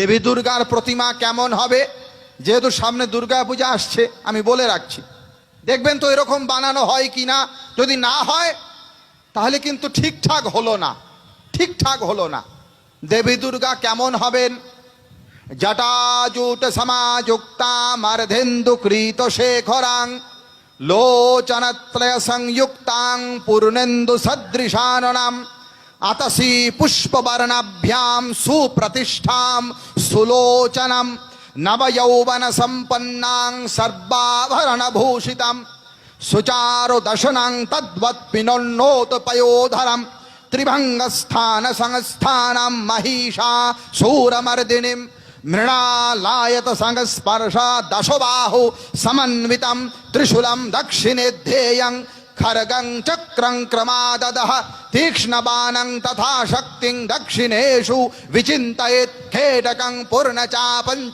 দেবী দুর্গার প্রতিমা কেমন হবে? যেহেতু সামনে দুর্গা পূজা আসছে, আমি বলে রাখছি। দেখবেন তো এরকম বানানো হয় কি না যদি না হয়, তাহলে কিন্তু ঠিকঠাক হলো না। ঠিকঠাক হলো না। দেবী দুর্গা কেমন হবেন? জটাজুট সমাযুক্তামর্ধেন্দু কৃত শেখরাং লোচনত্রয় সংযুক্তাং পূর্ণেন্দু সদৃশাননাম। అతసి పుష్పవర్ణాభ్యాం సుప్రతిష్టాం సులోచనం నవయౌవన సంపన్నాం సర్వాభరణ భూషితం సుచారు దశనం తద్వత్ పినోన్నోతపయోధరం త్రిభంగస్థాన సంస్థానం మహిషా శూరమర్దినిం మృణాలాయత సంగస్పర్శ దశబాహు సమన్వితం త్రిశూలం దక్షిణేధ్యేయం खर्गं चक्रं क्रमाददः, तीक्ष्णबाणं तथा शक्तिं दक्षिणेषु विचिन्तयेत्, खेटकं पूर्णचापं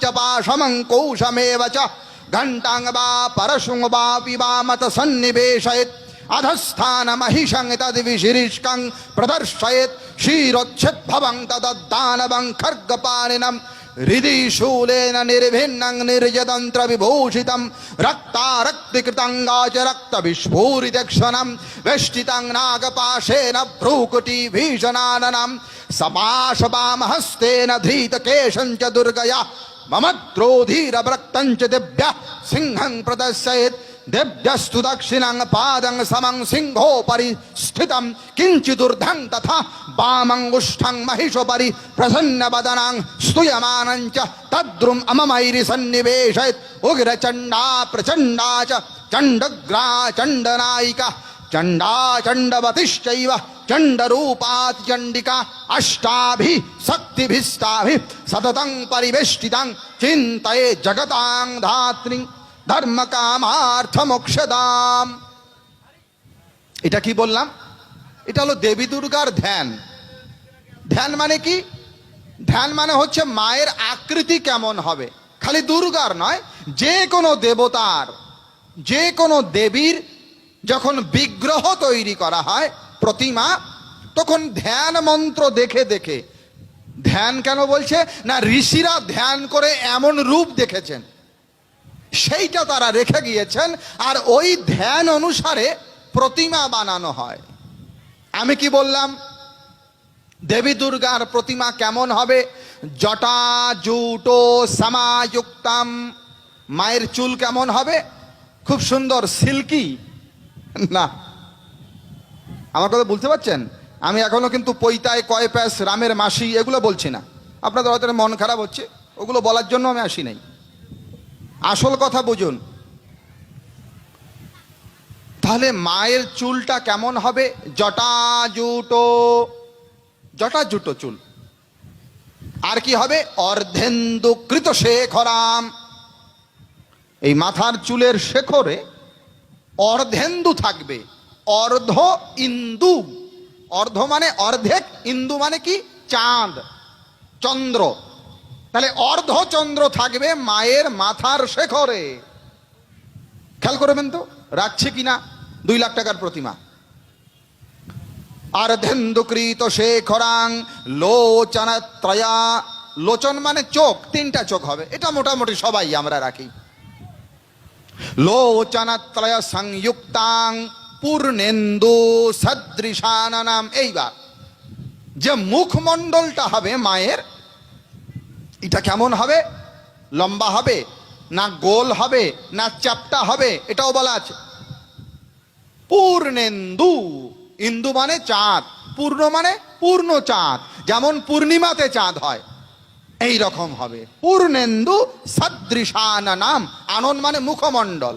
च घण्टां वा परशुं वा पिबामत सन्निवेशयेत्, अधस्थानमहिषं तद्विशिरिष्कं प्रदर्शयेत्, क्षीरोच्छिद्भवं तदद्दानवं হৃদি শূলেন নির্ভিন্নং নির্যতন্ত্র বিভূষিতম রক্তারক্তিকৃতঙ্গাচ রক্ত বিস্ফূরিতক্ষণম বেষ্টিতং নাগপাশেন ভ্রুকুটি ভীষণাননম সপাশবামহস্তেন ধৃতকেশঞ্চ দুর্গয়া ममद्रोधीरव्रक्तं च दिव्यः सिंहं प्रदर्शयेत्। दिव्यस्तु दक्षिणं, पादं समं सिंहोपरि स्थितं। किञ्चिदुर्धं तथा वामङ्गुष्ठं महिषोपरि प्रसन्नवदनां स्तूयमानं च तद्रुम् अममैरि सन्निवेशयत्। उग्रचण्डा, प्रचण्डा च चण्डग्रा चण्डनायिका। चण्डा चण्डवतिश्चैव চণ্ডরূপাত চণ্ডিকা অষ্টাভি শক্তিভিস্তাভি সততং পরিবেষ্টিতং চিন্তয়ে জগতাং ধাত্রী ধর্ম এটা কি বললাম? এটা হলো দেবী দুর্গার ধ্যান। ধ্যান মানে কি? ধ্যান মানে হচ্ছে মায়ের আকৃতি কেমন হবে। খালি দুর্গার নয়, যে কোনো দেবতার, যে কোনো দেবীর যখন বিগ্রহ তৈরি করা হয় প্রতিমা, তখন ধ্যান মন্ত্র দেখে দেখে। ধ্যান কেন বলছে? না, ঋষিরা ধ্যান করে এমন রূপ দেখেছেন। সেইটা তারা রেখে গিয়েছেন, আর ওই ধ্যান অনুসারে প্রতিমা বানানো হয়। আমি কি বললাম? দেবী দুর্গার প্রতিমা কেমন হবে? জটা জুটো সামাযুক্তাম। মায়ের চুল কেমন হবে? খুব সুন্দর, সিল্কি। না আমার কথা বলতে পারছেন? আমি এখনও কিন্তু পৈতায় কয় প্যাস রামের মাসি এগুলো বলছি না। আপনাদের হয়তো মন খারাপ হচ্ছে, ওগুলো বলার জন্য আমি আসি নাই। আসল কথা বুঝুন। তাহলে মায়ের চুলটা কেমন হবে? জটা জুটো জটা জুটো চুল। আর কি হবে? অর্ধেন্দু কৃত শেখরাম। এই মাথার চুলের শেখরে অর্ধেন্দু থাকবে। অর্ধ ইন্দু। অর্ধ মানে অর্ধেক, ইন্দু মানে কি? চাঁদ, চন্দ্র। তাহলে অর্ধচন্দ্র থাকবে মায়ের মাথার শেখরে। খেয়াল করবেন তো, রাখছে কিনা? দুই লাখ টাকার প্রতিমা। অর্ধেন্দুকৃত শেখরাং লোচন ত্রয়া লোচন মানে চোখ, তিনটা চোখ হবে। এটা মোটামুটি সবাই আমরা রাখি। লোচন ত্রয় সংযুক্তাং পূর্ণেন্দু সদৃশানাম এইবার, যে মুখমণ্ডলটা হবে মায়ের, এটা কেমন হবে? লম্বা হবে, না গোল হবে, না চ্যাপটা হবে, এটাও বলা আছে। পূর্ণেন্দু, ইন্দু মানে চাঁদ, পূর্ণ মানে পূর্ণ চাঁদ, যেমন পূর্ণিমাতে চাঁদ হয় এই রকম হবে। পূর্ণেন্দু সদৃশান নাম আনন্দ মানে মুখমণ্ডল।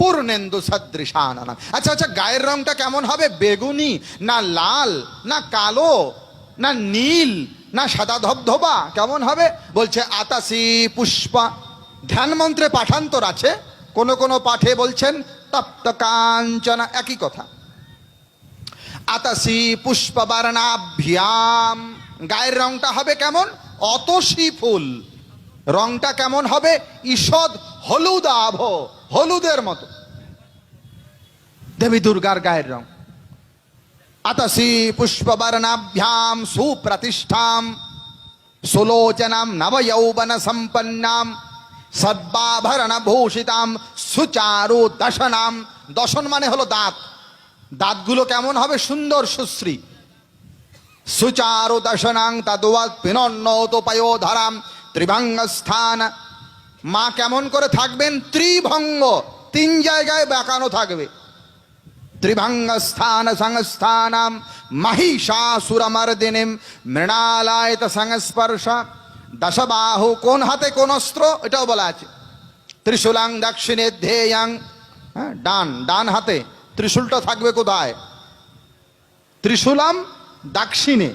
পূর্ণেন্দু সদৃশান আচ্ছা আচ্ছা গায়ের রংটা কেমন হবে? বেগুনি, না লাল, না কালো, না নীল, না সাদা ধবধবা? কেমন হবে? বলছে, আতাসি পুষ্পা। ধ্যান মন্ত্রে পাঠান্তর আছে। কোন কোন পাঠে বলছেন, তপ্ত কাঞ্চনা। একই কথা। আতাসি পুষ্পবর্ণাভ্যাম। গায়ের রংটা হবে কেমন? অতসী ফুল। রংটা কেমন হবে? ঈষদ হলুদ আভ হলুদের মতো। দেবী দুর্গার গায়ের রং। আতসি পুষ্পবর্ণাভ্যাম সুপ্রতিষ্ঠাম। সুলোচনাম নবযৌবন সম্পন্নাম সদ্বাভরণ ভূষিতাম সুচারু দশনাম দশন মানে হলো দাঁত। দাঁতগুলো কেমন হবে? সুন্দর সুশ্রী। সুচারু দশনাং তদ্বৎ পিনন্নতোপয়ো ধরাম ত্রিভঙ্গ স্থান মা কেমন করে থাকবেন? ত্রিভঙ্গ। তিন জায়গায় বেঁকানো থাকবে। ত্রিভঙ্গ স্থান সংস্থানাম মহিষাসুরমর্দিনীম মৃণালায়ত সংস্পর্শ। দশবাহু কোন হাতে কোন অস্ত্র? এটাও বলা আছে। ত্রিশূলাং দক্ষিণে ধ্যেয়াং। হ্যাঁ, ডান ডান হাতে। ত্রিশূলটা থাকবে কোথায়? ত্রিশূলাম দাক্ষিণে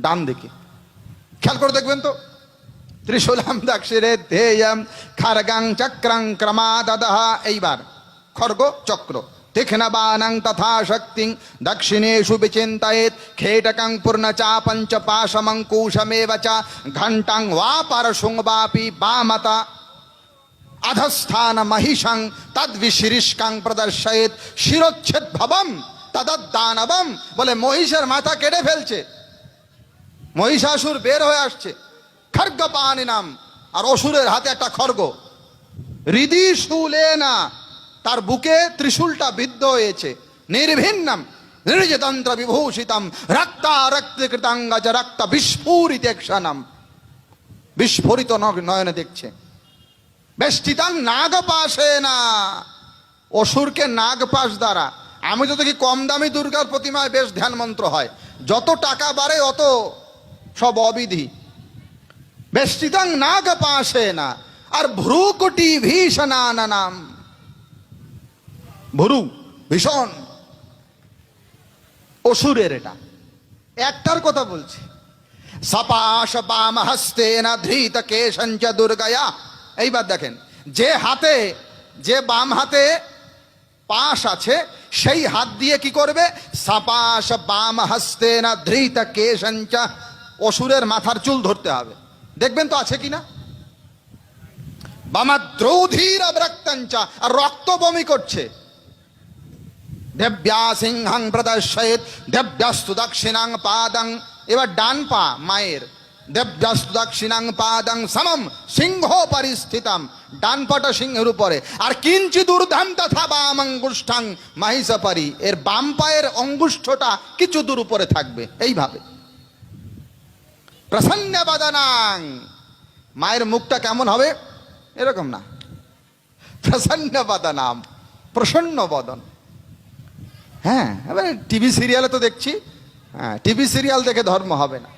ডান দিকে। খেয়াল করে দেখবেন তো? ত্রিশূলাম দক্ষিণে ধ্যেয়ম খড়গং চক্রং ক্রমাদহ এইবার, খর্গ চক্র, তীক্ষ্ণবাণং তথা শক্তিং দক্ষিণেষু বিচিন্তয়েত খেটকং পূর্ণচাপং চ পাশমঙ্কুশমেব ঘণ্টাং ওয়া পরশুং বাপি বামতা। অধস্থান মহিষং তদ্বিশিরিষ্কাং প্রদর্শয়েত শিরোচ্ছেদ ভবম তদদানবম বলে মহিষের মাথা কেটে ফেলছে। মহিষাসুর বের হয়ে আসছে। খর্গ পানি নাম, আর অসুরের হাতে একটা খর্গ হৃদি শুলে না, তার বুকে ত্রিশূলটা বিদ্ধ হয়েছে। নির্ভিন্নম নির্যতন্ত্র বিভূষিতম, রক্তা রক্ত কৃতাঙ্গজ, রক্ত বিস্ফুরিত ক্ষণম। বিস্ফোরিত নয়নে দেখছে। বেষ্টিতাং নাগপাশে না, অসুরকে নাগপাশ দ্বারা। আমি তো দেখি কম দামি দুর্গার প্রতিমায় বেশ ধ্যান মন্ত্র হয়। যত টাকা বাড়ে, অত সব অবিধি। বেষ্টিতাং নাগপাশে না আর ভ্রুকুটি ভীষণানাম ভ্রু, ভীষণ। অসুরের এটা। একটার কথা বলছি। সপাশ বাম হস্তে না ধৃত কেশঞ্চ দুর্গয়া। এইবার দেখেন, যে হাতে, যে বাম হাতে পাশ আছে, সেই হাত দিয়ে কি করবে? সাপাশ বাম হস্তে না ধৃত কেশঞ্চ অসুরের মাথার চুল ধরতে হবে। দেখবেন তো আছে কিনা? বামাদ্রৌধীর রক্তঞ্চ আর রক্ত বমি করছে। দেব্যা সিংহং প্রদর্শয়েত, দেব্যাস্তু দক্ষিণাং পাদং। এবার ডান পা, মায়ের। দেব্যাস্তু দক্ষিণাং পাদং সমম, সিংহ পরিস্থিতাম। ডান পাটা সিংহের উপরে। আর কিঞ্চিত ঊর্ধ্বম তথা বাম অঙ্গুষ্ঠাং মাহিষাপারি। এর বাম পায়ের অঙ্গুষ্ঠটা কিছু দূর উপরে থাকবে। এইভাবে। প্রসন্ন বদনাং মায়ের মুখটা কেমন হবে? এরকম না। প্রসন্ন বদনাম প্রসন্ন বদন হ্যাঁ এবারে টিভি সিরিয়ালে তো দেখছি। হ্যাঁ টিভি সিরিয়াল দেখে ধর্ম হবে না।